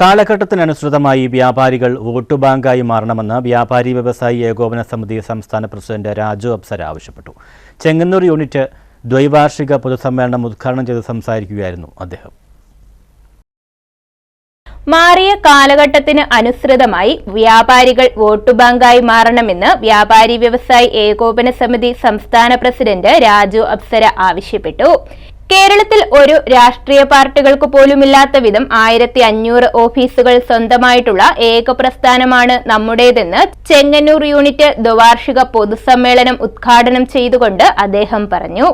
കാലഘട്ടത്തിനനുസൃതമായി വ്യാപാരികൾ വോട്ട് ബാങ്കായി മാറണമെന്ന് വ്യാപാരി വ്യവസായി ഏകോപന സമിതി സംസ്ഥാന പ്രസിഡന്റ് രാജു അപ്സര ആവശ്യപ്പെട്ടു. ചെങ്ങന്നൂർ യൂണിറ്റ് ദ്വൈവാർഷിക പൊതുസമ്മേളനം ഉദ്ഘാടനം ചെയ്ത് സംസാരിക്കുകയായിരുന്നു അദ്ദേഹം. മാറിയ കാലഘട്ടത്തിന് അനുസൃതമായി വ്യാപാരികൾ വോട്ട് ബാങ്കായി മാറണമെന്ന് വ്യാപാരി വ്യവസായി ഏകോപന സമിതി സംസ്ഥാന പ്രസിഡന്റ് രാജു അപ്സര ആവശ്യപ്പെട്ടു. കേരളത്തിൽ ഒരു രാഷ്ട്രീയ പാർട്ടികൾക്ക് പോലുമില്ലാത്ത വിധം ആയിരത്തി അഞ്ഞൂറ് ഓഫീസുകൾ സ്വന്തമായിട്ടുള്ള ഏക പ്രസ്ഥാനമാണ് നമ്മുടേതെന്ന് ചെങ്ങന്നൂർ യൂണിറ്റ് ദ്വാർഷിക പൊതുസമ്മേളനം ഉദ്ഘാടനം ചെയ്തുകൊണ്ട് അദ്ദേഹം പറഞ്ഞു.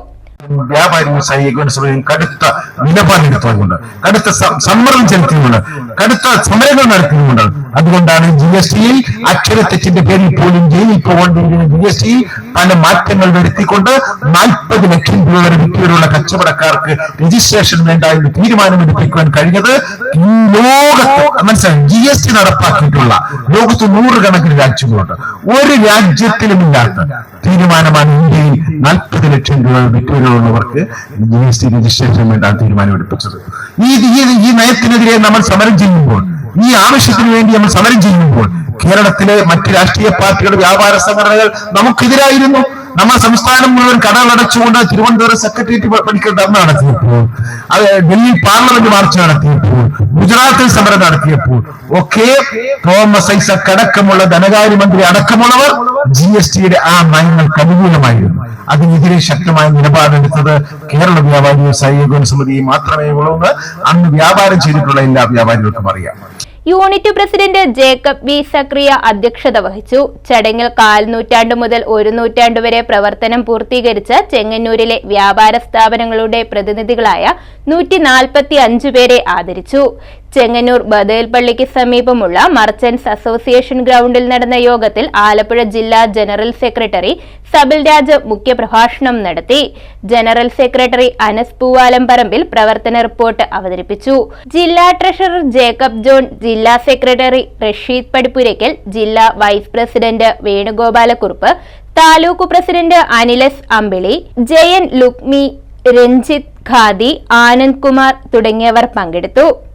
വ്യാപാരി വ്യവസായി ഏകോപനസഭയും കടുത്ത നിലപാടെടുത്തുകൊണ്ട് കടുത്ത സ- സമ്മർദ്ദം ചെലുത്തിയുമുണ്ട് കടുത്ത സമരങ്ങൾ നടത്തിയുമുണ്ട് അതുകൊണ്ടാണ് ജി എസ് ടിയിൽ അക്ഷരത്തെറ്റിന്റെ പേരിൽ പോലും ജയിലിൽ പോകേണ്ടിയിരിക്കുന്ന ജി എസ് ടി പല മാറ്റങ്ങൾ വരുത്തിക്കൊണ്ട് നാൽപ്പത് ലക്ഷം രൂപ വരെ വിറ്റുവരുള്ള കച്ചവടക്കാർക്ക് രജിസ്ട്രേഷൻ വേണ്ട എന്ന് തീരുമാനമെടുപ്പിക്കുവാൻ കഴിഞ്ഞത് ലോകത്ത്. മനസ്സിലായി? ജി എസ് ടി നടപ്പാക്കിയിട്ടുള്ള ലോകത്ത് നൂറുകണക്കിന് രാജ്യങ്ങളുണ്ട്. ഒരു രാജ്യത്തിലുമില്ലാത്ത തീരുമാനമാണ് ഇന്ത്യയിൽ നാൽപ്പത് ലക്ഷം രൂപ വിറ്റുവരവുള്ളവർക്ക് ജി എസ് ടി രജിസ്ട്രേഷൻ വേണ്ട തീരുമാനമെടുപ്പിച്ചത് ഈ- ഈ നയത്തിനെതിരെ നമ്മൾ സമരം ചെയ്യുമ്പോൾ ഈ ആവശ്യത്തിന് വേണ്ടി നമ്മൾ സമരം ചെയ്യുമ്പോൾ കേരളത്തിലെ മറ്റ് രാഷ്ട്രീയ പാർട്ടികൾ വ്യാപാര സംഘടനകൾ നമുക്കെതിരായിരുന്നു. നമ്മൾ സംസ്ഥാനം മുഴുവൻ കടകളടച്ചുകൊണ്ട് തിരുവനന്തപുരം സെക്രട്ടേറിയറ്റ് പണിക്കൽ ധർണ നടത്തിയപ്പോൾ അത് ഡൽഹി പാർലമെന്റ് മാർച്ച് നടത്തിയപ്പോൾ ഗുജറാത്തിൽ സമരം നടത്തിയപ്പോൾ ഒക്കെ തോമസ് ഐസക് അടക്കമുള്ള ധനകാര്യമന്ത്രി അടക്കമുള്ളവർ ജി എസ് ടിയുടെ ആ നയങ്ങൾക്ക് അനുകൂലമായിരുന്നു അതിനെതിരെ ശക്തമായ നിലപാടെടുത്തത് കേരള വ്യാപാരി വ്യവസായി സമിതി മാത്രമേ ഉള്ളൂ അന്ന് വ്യാപാരം ചെയ്തിട്ടുള്ള എല്ലാ വ്യാപാരികൾക്കും അറിയാം. Unit president Jacob B Sakariya അധ്യക്ഷത വഹിച്ചു. ചടങ്ങിൽ കാൽ നൂറ്റാണ്ട് മുതൽ ഒരു നൂറ്റാണ്ട് വരെ പ്രവർത്തനം പൂർത്തീകരിച്ച ചെങ്ങന്നൂരിലെ വ്യാപാര സ്ഥാപനങ്ങളുടെ പ്രതിനിധികളായ നൂറ്റി നാൽപ്പത്തി അഞ്ച് പേരെ ആദരിച്ചു. ചെങ്ങന്നൂർ ബദേൽപ്പള്ളിക്ക് സമീപമുള്ള മർച്ചന്റ്സ് അസോസിയേഷൻ ഗ്രൗണ്ടിൽ നടന്ന യോഗത്തിൽ ആലപ്പുഴ ജില്ലാ ജനറൽ സെക്രട്ടറി സബിൽ രാജ് മുഖ്യപ്രഭാഷണം നടത്തി. ജനറൽ സെക്രട്ടറി അനസ് പൂവാലംപറമ്പിൽ പ്രവർത്തന റിപ്പോർട്ട് അവതരിപ്പിച്ചു. ജില്ലാ ട്രഷറർ ജേക്കബ് ജോൺ ജില്ലാ സെക്രട്ടറി റഷീദ് പടിപ്പുരയ്ക്കൽ ജില്ലാ vice president Venugopalakurup taluk president അനിലസ് Ambili Jayan ലുക്മി രഞ്ജിത് ഖാദി ആനന്ദ് കുമാർ തുടങ്ങിയവർ പങ്കെടുത്തു.